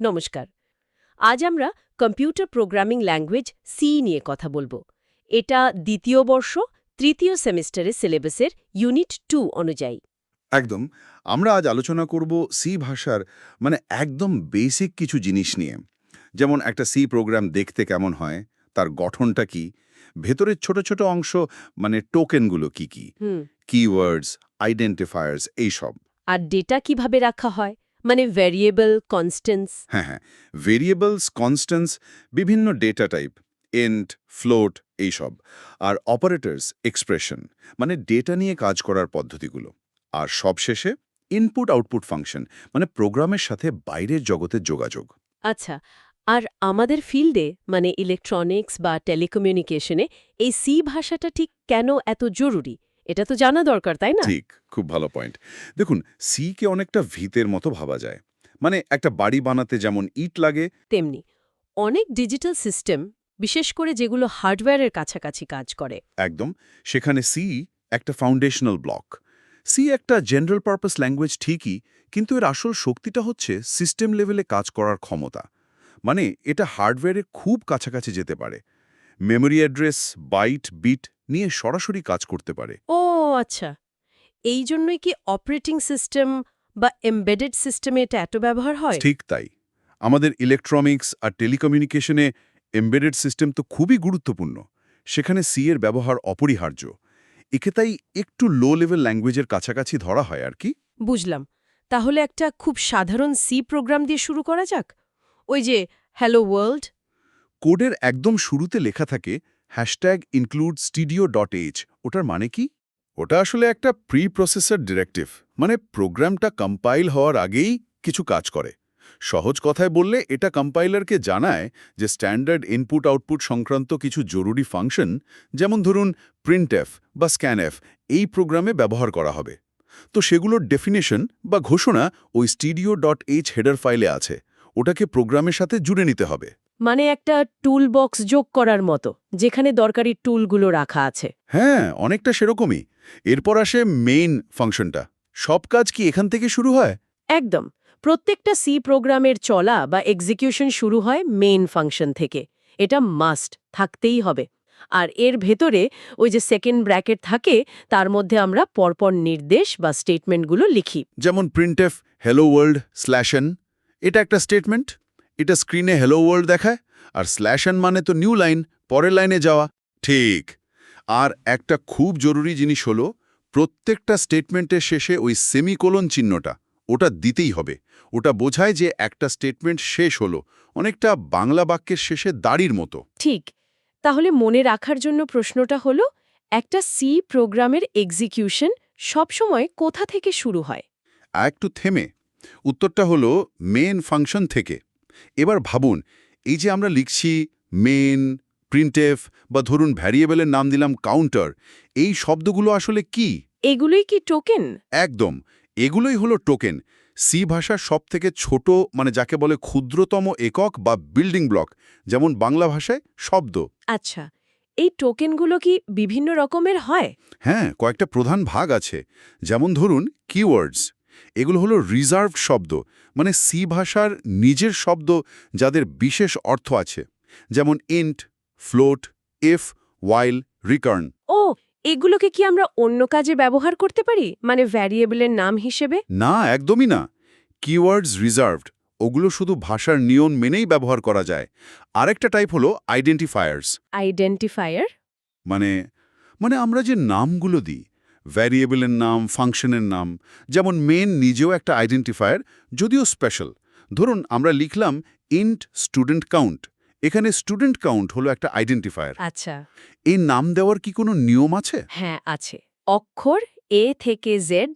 নমস্কার। আজ আমরা কম্পিউটার প্রোগ্রামিং ল্যাঙ্গুয়েজ সি নিয়ে কথা বলব। এটা দ্বিতীয় বর্ষ তৃতীয় সেমিস্টারের সিলেবাসের ইউনিট টু অনুযায়ী। একদম। আমরা আজ আলোচনা করব সি ভাষার মানে একদম বেসিক কিছু জিনিস নিয়ে। যেমন একটা সি প্রোগ্রাম দেখতে কেমন হয় তার গঠনটা কি ভেতরের ছোট ছোট অংশ মানে টোকেনগুলো কি কি কিওয়ার্ডস আইডেন্টিফায়ার্স এইসব। আর ডেটা কীভাবে রাখা হয় মানে ভ্যারিয়েবল কনস্ট্যান্স হ্যাঁ হ্যাঁ। ভেরিয়েবলস কনস্ট্যান্স বিভিন্ন ডেটা টাইপ এন্ড ফ্লোট এইসব। আর অপারেটরস এক্সপ্রেশন মানে ডেটা নিয়ে কাজ করার পদ্ধতিগুলো। আর সবশেষে ইনপুট আউটপুট ফাংশন মানে প্রোগ্রামের সাথে বাইরের জগতের যোগাযোগ। আচ্ছা আর আমাদের ফিল্ডে মানে ইলেকট্রনিক্স বা টেলিকমিউনিকেশনে এই সি ভাষাটা ঠিক কেন এত জরুরি? এটা তো জানা দরকার তাই না? ঠিক খুব ভালো পয়েন্ট দেখুন সি কে অনেকটা ভিতের মতো ভাবা যায়। মানে একটা বাড়ি বানাতে যেমন ইট লাগে তেমনি অনেক ডিজিটাল সিস্টেম বিশেষ করে যেগুলো হার্ডওয়্যারের কাছাকাছি কাজ করে। একদম সেখানে সি একটা ফাউন্ডেশনাল ব্লক সি একটা জেনারেল পারপাস ল্যাঙ্গুয়েজ ঠিকই কিন্তু এর আসল শক্তিটা হচ্ছে সিস্টেম লেভেলে কাজ করার ক্ষমতা। মানে এটা হার্ডওয়্যারের খুব কাছাকাছি যেতে পারে। মেমোরি অ্যাড্রেস বাইট বিট নিয়ে সরাসরি কাজ করতে পারে। ও আচ্ছা। এই জন্যই কি অপারেটিং সিস্টেম বা এমবেডেড সিস্টেমে এটা এত ব্যবহার হয়? ঠিক তাই। আমাদের ইলেকট্রনিক্স আর টেলিকমিউনিকেশনে এমবেডেড সিস্টেম তো খুবই গুরুত্বপূর্ণ। সেখানে সি এর ব্যবহার অপরিহার্য। একে তাই একটু লো লেভেল ল্যাঙ্গুয়েজের কাছাকাছি ধরা হয় আর কি? বুঝলাম। তাহলে একটা খুব সাধারণ সি প্রোগ্রাম দিয়ে শুরু করা যাক? ওই যে হ্যালো ওয়ার্ল্ড কোডের একদম শুরুতে লেখা থাকে hashtag include studio dot H ওটার মানে কি? ওটা আসলে একটা প্রি প্রসেসর ডিরেক্টিভ মানে প্রোগ্রামটা কম্পাইল হওয়ার আগেই কিছু কাজ করে। সহজ কথায় বললে, এটা কম্পাইলারকে জানায় যে স্ট্যান্ডার্ড ইনপুট আউটপুট সংক্রান্ত কিছু জরুরি ফাংশন যেমন ধরুন প্রিন্টএফ বা স্ক্যানএফ এই প্রোগ্রামে ব্যবহার করা হবে। তো সেগুলোর ডেফিনেশন বা ঘোষণা ওই স্টুডিও ডট এইচ হেডার ফাইলে আছে। ওটাকে প্রোগ্রামের সাথে জুড়ে নিতে হবে। মানে একটা টুল বক্স যোগ করার মতো যেখানে দরকারি টুলগুলো রাখা আছে। হ্যাঁ অনেকটা সেরকমই। এরপর আসে মেইন ফাংশনটা সব কাজ কি এখান থেকে শুরু হয়? একদম। প্রত্যেকটা সি প্রোগ্রামের চলা বা এক্সিকিউশন শুরু হয় মেইন ফাংশন থেকে। এটা মাস্ট থাকতেই হবে। আর এর ভেতরে ওই যে সেকেন্ড ব্র্যাকেট থাকে তার মধ্যে আমরা পরপর নির্দেশ বা স্টেটমেন্টগুলো লিখি। যেমন প্রিন্টএফ হ্যালো ওয়ার্ল্ড স্ল্যাশন এটা একটা স্টেটমেন্ট এটা স্ক্রিনে হ্যালো ওয়ার্ল্ড দেখায় আর স্ল্যাশন মানে তো নিউ লাইন পরের লাইনে যাওয়া। ঠিক। আর একটা খুব জরুরি জিনিস হলো প্রত্যেকটা স্টেটমেন্টের শেষে ওই সেমিকোলন চিহ্নটা ওটা দিতেই হবে। ওটা বোঝায় যে একটা স্টেটমেন্ট শেষ হলো অনেকটা বাংলা বাক্যের শেষে দাড়ির মতো। ঠিক। তাহলে মনে রাখার জন্য প্রশ্নটা হলো একটা সি প্রোগ্রামের এক্সিকিউশন সবসময় কোথা থেকে শুরু হয়? আর একটু থেমে। উত্তরটা হলো মেন ফাংশন থেকে। এবার ভাবুন এই যে আমরা লিখছি মেন প্রিন্টেফ বা ধরুন ভ্যারিয়েবলের নাম দিলাম কাউন্টার এই শব্দগুলো আসলে কি? এগুলোই কি টোকেন একদম এগুলোই হলো টোকেন সি ভাষার সবথেকে ছোট মানে যাকে বলে ক্ষুদ্রতম একক বা বিল্ডিং ব্লক যেমন বাংলা ভাষায় শব্দ। আচ্ছা এই টোকেনগুলো কি বিভিন্ন রকমের হয়? হ্যাঁ কয়েকটা প্রধান ভাগ আছে যেমন ধরুন কিওয়ার্ডস এগুলো হলো রিজার্ভড শব্দ মানে সি ভাষার নিজের শব্দ যাদের বিশেষ অর্থ আছে যেমন int float if while return ও এগুলোকে কি আমরা অন্য কাজে ব্যবহার করতে পারি? মানে ভ্যারিয়েবলের নাম হিসেবে? না একদমই না। কিওয়ার্ডস রিজার্ভড ওগুলো শুধু ভাষার নিয়ম মেনেই ব্যবহার করা যায়। আরেকটা টাইপ হলো আইডেন্টিফায়ার্স আইডেন্টিফায়ার মানে মানে আমরা যে নামগুলো দিই ভ্যারিয়েবলের নাম ফাংশনের নাম যেমন মেন নিজেও একটা আইডেন্টিফায়ার যদিও স্পেশাল ধরুন আমরা লিখলাম ইন্ট স্টুডেন্ট কাউন্ট এখানে স্টুডেন্ট কাউন্ট হলো একটা আইডেন্টিফায়ার আচ্ছা। এই নাম দেওয়ার কি কোনো নিয়ম আছে? হ্যাঁ আছে। অক্ষর এ থেকে জেড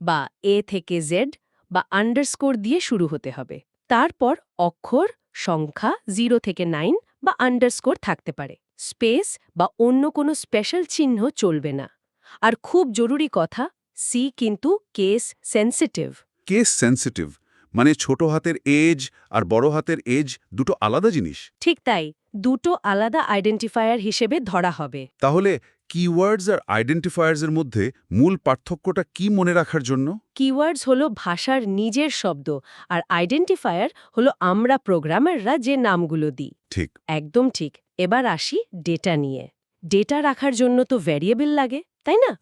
বা এ থেকে জেড বা আন্ডারস্কোর দিয়ে শুরু হতে হবে। তারপর অক্ষর সংখ্যা জিরো থেকে নাইন বা আন্ডারস্কোর থাকতে পারে। স্পেস বা অন্য কোনো স্পেশাল চিহ্ন চলবে না। আর খুব জরুরি কথা সি কিন্তু কেস সেন্সিটিভ কেস সেন্সিটিভ মানে ছোট হাতের এজ আর বড় হাতের এজ দুটো আলাদা জিনিস। ঠিক তাই দুটো আলাদা আইডেন্টিফায়ার হিসেবে ধরা হবে। তাহলে কিওয়ার্ডস আর আইডেন্টিফায়ার্সের মধ্যে মূল পার্থক্যটা কি মনে রাখার জন্য? কিওয়ার্ডস হলো ভাষার নিজের শব্দ আর আইডেন্টিফায়ার হলো আমরা প্রোগ্রামাররা যে নামগুলো দিই। ঠিক। একদম ঠিক। এবার আসি ডেটা নিয়ে। ডেটা রাখার জন্য তো ভ্যারিয়েবল লাগে। তাই না?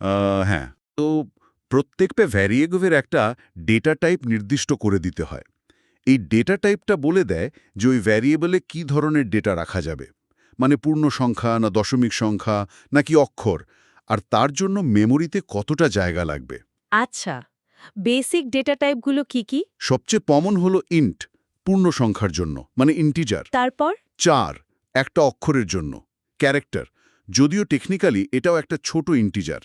হ্যাঁ। তো প্রত্যেকটা ভ্যারিয়েবলের একটা ডেটা টাইপ নির্দিষ্ট করে দিতে হয়। এই ডেটা টাইপটা বলে দেয় যে ওই ভ্যারিয়েবলে কি ধরনের ডেটা রাখা যাবে। মানে পূর্ণ সংখ্যা না দশমিক সংখ্যা নাকি অক্ষর। আর তার জন্য মেমোরিতে কতটা জায়গা লাগবে। আচ্ছা বেসিক ডেটা টাইপগুলো কি কি? সবচেয়ে কমন হলো ইন্ট পূর্ণ সংখ্যার জন্য মানে ইন্টিজার। তারপর? চার একটা অক্ষরের জন্য ক্যারেক্টার। যদিও টেকনিক্যালি এটাও একটা ছোট ইন্টিজার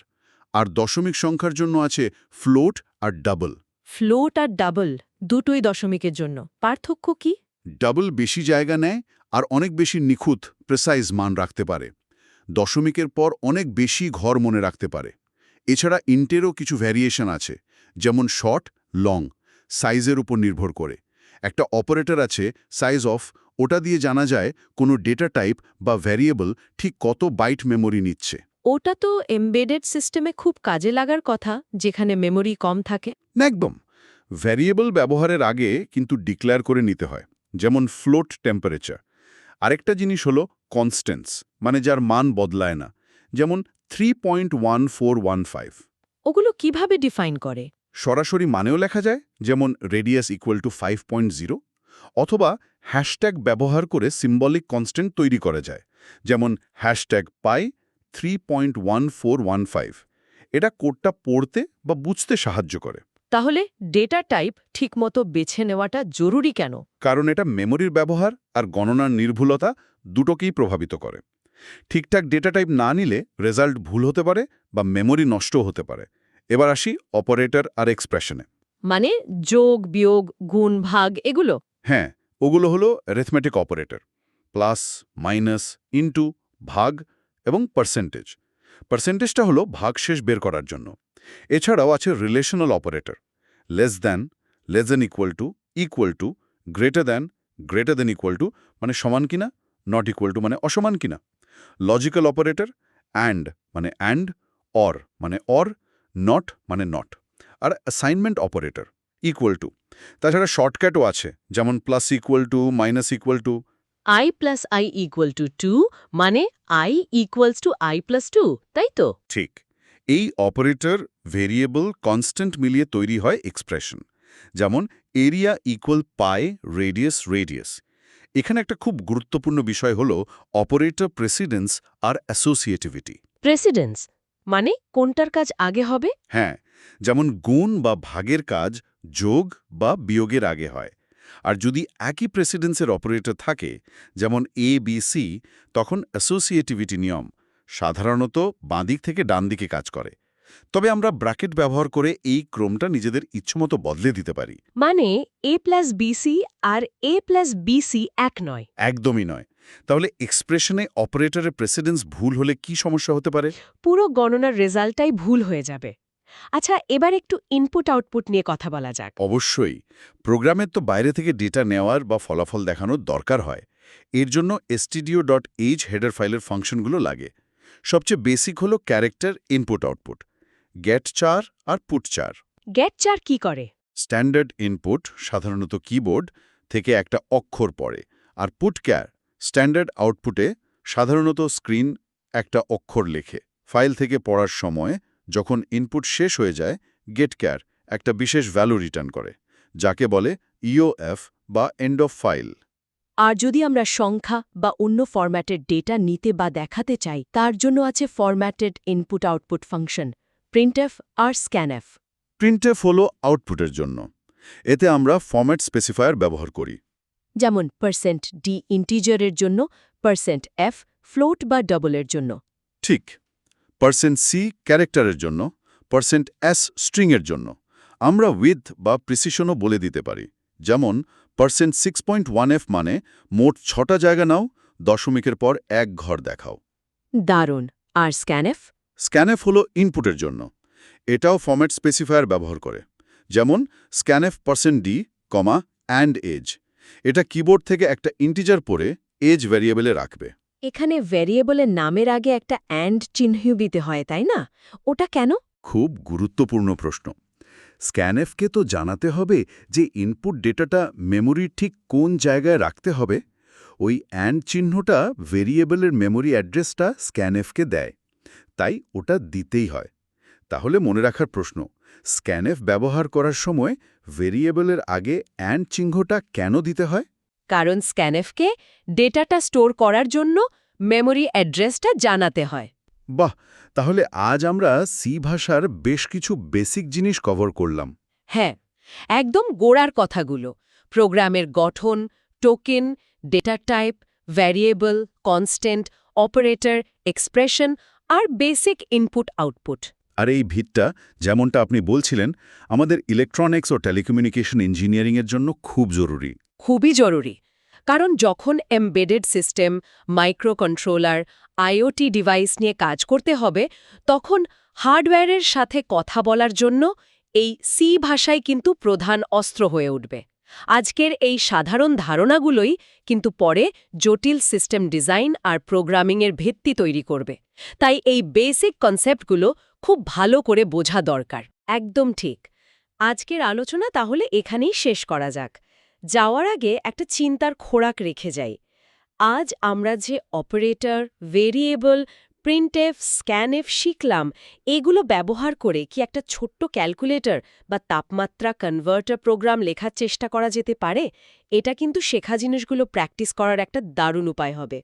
আর দশমিক সংখ্যার জন্য আছে ফ্লোট আর ডাবল ফ্লোট আর ডাবল দুটোই দশমিকের জন্য পার্থক্য কি? ডাবল বেশি জায়গা নেয় আর অনেক বেশি নিখুঁত প্রেসাইজ মান রাখতে পারে। দশমিকের পর অনেক বেশি ঘর মনে রাখতে পারে। এছাড়া ইন্টেরও কিছু ভ্যারিয়েশন আছে যেমন শর্ট লং সাইজের উপর নির্ভর করে। একটা অপারেটর আছে সাইজ অফ ওটা দিয়ে জানা যায় কোনো ডেটা টাইপ বা ভ্যারিয়েবল ঠিক কত বাইট মেমোরি নিচ্ছে। ওটা তো এমবেডেড সিস্টেমে খুব কাজে লাগার কথা যেখানে মেমোরি কম থাকে। না একদম। ভ্যারিয়েবল ব্যবহারের আগে কিন্তু ডিক্লেয়ার করে নিতে হয় যেমন ফ্লোট টেম্পারেচার। আরেকটা জিনিস হলো কনস্ট্যান্স মানে যার মান বদলায় না যেমন three point one four one five ওগুলো কীভাবে ডিফাইন করে? সরাসরি মানেও লেখা যায় যেমন radius equal to five point zero অথবা হ্যাশট্যাগ ব্যবহার করে সিম্বলিক কনস্ট্যান্ট তৈরি করা যায় যেমন hashtag pi three point one four one five এটা কোডটা পড়তে বা বুঝতে সাহায্য করে। তাহলে ডেটা টাইপ ঠিকমতো বেছে নেওয়াটা জরুরি কেন? কারণ এটা মেমোরির ব্যবহার আর গণনার নির্ভুলতা দুটোকেই প্রভাবিত করে। ঠিকঠাক ডেটা টাইপ না নিলে রেজাল্ট ভুল হতে পারে বা মেমোরি নষ্ট হতে পারে। এবার আসি অপারেটর আর এক্সপ্রেশনে মানে যোগ বিয়োগ গুণ ভাগ এগুলো। হ্যাঁ ওগুলো হলো arithmetic operator plus minus into ভাগ এবং পার্সেন্টেজ পার্সেন্টেজটা হলো ভাগশেষ বের করার জন্য। এছাড়াও আছে relational operator less than less than equal to equal to greater than greater than equal to মানে সমান কিনা নট ইকুয়াল টু মানে অসমান কিনা। লজিক্যাল অপারেটর অ্যান্ড মানে অ্যান্ড অর মানে অর নট মানে নট আর অ্যাসাইনমেন্ট অপারেটর ইকুয়াল টু তাছাড়া শর্টকাটও আছে যেমন plus equal to minus equal to I plus I equal to two মানে I equals to I plus two তাই তো? ঠিক। এই অপারেটর ভেরিয়েবল কনস্ট্যান্ট মিলিয়ে তৈরি হয় এক্সপ্রেশন যেমন area equal pi radius radius এখানে একটা খুব গুরুত্বপূর্ণ বিষয় হল অপারেটর প্রেসিডেন্স আর অ্যাসোসিয়েটিভিটি প্রেসিডেন্স মানে কোনটার কাজ আগে হবে? হ্যাঁ যেমন গুণ বা ভাগের কাজ যোগ বা বিয়োগের আগে হয়। আর যদি একই প্রেসিডেন্সের অপারেটর থাকে যেমন এ বি সি তখন অ্যাসোসিয়েটিভিটি নিয়ম সাধারণত বাঁদিক থেকে ডান দিকে কাজ করে। তবে আমরা ব্র্যাকেট ব্যবহার করে এই ক্রমটা নিজেদের ইচ্ছমতো বদলে দিতে পারি। মানে এ প্লাস বিসি আর এ প্লাস বিসি এক নয়। একদমই নয়। তাহলে এক্সপ্রেশনে অপারেটরের প্রেসিডেন্স ভুল হলে কি সমস্যা হতে পারে? পুরো গণনার রেজাল্টটাই ভুল হয়ে যাবে। আচ্ছা এবার একটু ইনপুট আউটপুট নিয়ে কথা বলা যাক। অবশ্যই। প্রোগ্রামের তো বাইরে থেকে ডেটা নেওয়ার বা ফলাফল দেখানোর দরকার হয়। এর জন্য stdio.h ডট এইচ হেডার ফাইলের ফাংশনগুলো লাগে। সবচেয়ে বেসিক হলো ক্যারেক্টার ইনপুট আউটপুট গেট চার আর পুট চার গেট চার কি করে? স্ট্যান্ডার্ড ইনপুট সাধারণত কিবোর্ড থেকে একটা অক্ষর পড়ে। আর পুট ক্যার স্ট্যান্ডার্ড আউটপুটে সাধারণত স্ক্রিন একটা অক্ষর লেখে। ফাইল থেকে পড়ার সময় যখন ইনপুট শেষ হয়ে যায় গেট ক্যার একটা বিশেষ ভ্যালু রিটার্ন করে যাকে বলে ইওএফ বা এন্ড অফ ফাইল আর যদি আমরা সংখ্যা বা অন্য ফরম্যাটের ডেটা নিতে বা দেখাতে চাই তার জন্য আছে formatted input output function printf আর স্ক্যানএফ প্রিন্টএফ হলো আউটপুটের জন্য। এতে আমরা ফরম্যাট স্পেসিফায়ার ব্যবহার করি। যেমন পার্সেন্ট ডি ইন্টিজারের জন্য পার্সেন্ট এফ ফ্লোট বা ডবলের জন্য। ঠিক। পার্সেন্ট সি ক্যারেক্টারের জন্য পার্সেন্ট এস স্ট্রিংয়ের জন্য। আমরা উইথ বা প্রিসিশনও বলে দিতে পারি। যেমন percent six point one F মানে মোট ছটা জায়গা নাও দশমিকের পর এক ঘর দেখাও। দারুণ। আর স্ক্যানএফ স্ক্যানএফ হলো ইনপুটের জন্য। এটাও ফরম্যাট স্পেসিফায়ার ব্যবহার করে। যেমন scanf percent D comma and age এটা কিবোর্ড থেকে একটা ইন্টিজার পরে এজ ভ্যারিয়েবলে রাখবে। এখানে ভ্যারিয়েবলের নামের আগে একটা অ্যান্ড চিহ্ন দিতে হয়, তাই না? ওটা কেন? খুব গুরুত্বপূর্ণ প্রশ্ন। স্ক্যানএফকে তো জানাতে হবে যে ইনপুট ডেটাটা মেমোরির ঠিক কোন জায়গায় রাখতে হবে। ওই অ্যান্ড চিহ্নটা ভেরিয়েবলের মেমোরি অ্যাড্রেসটা স্ক্যানএফকে দেয়। তাই ওটা দিতেই হয়। তাহলে মনে রাখার প্রশ্ন, স্ক্যানএফ ব্যবহার করার সময় ভেরিয়েবলের আগে অ্যান্ড চিহ্নটা কেন দিতে হয়? কারণ স্ক্যানএফকে ডেটাটা স্টোর করার জন্য মেমোরি অ্যাড্রেসটা জানাতে হয়। বাহ! তাহলে আজ আমরা সি ভাষার বেশ কিছু বেসিক জিনিস কভার করলাম। হ্যাঁ একদম গোড়ার কথাগুলো। প্রোগ্রামের গঠন token data type variable constant operator expression আর বেসিক ইনপুট আউটপুট। আর এই ভিতটা যেমনটা আপনি বলছিলেন আমাদের ইলেকট্রনিক্স ও টেলিকমিউনিকেশন ইঞ্জিনিয়ারিংয়ের জন্য খুব জরুরি। খুবই জরুরি। কারণ যখন embedded system microcontroller IoT device নিয়ে কাজ করতে হবে, তখন হার্ডওয়্যারের সাথে কথা বলার জন্য এই সি ভাষাই কিন্তু প্রধান অস্ত্র হয়ে উঠবে। আজকের এই সাধারণ ধারণাগুলোই কিন্তু পরে জটিল সিস্টেম ডিজাইন আর প্রোগ্রামিংয়ের ভিত্তি তৈরি করবে। তাই এই বেসিক কনসেপ্টগুলো খুব ভালো করে বোঝা দরকার। একদম ঠিক। আজকের আলোচনা তাহলে এখানেই শেষ করা যাক। যাওয়ার আগে একটা চিন্তার খোরাক রেখে যাই। আজ আমরা যে অপারেটর, ভেরিয়েবল, প্রিন্টএফ, স্ক্যানএফ শিখলাম, এগুলো ব্যবহার করে কি একটা ছোট্ট ক্যালকুলেটর বা তাপমাত্রা কনভার্টার প্রোগ্রাম লেখার চেষ্টা করা যেতে পারে? এটা কিন্তু শেখা জিনিসগুলো প্র্যাকটিস করার একটা দারুণ উপায় হবে।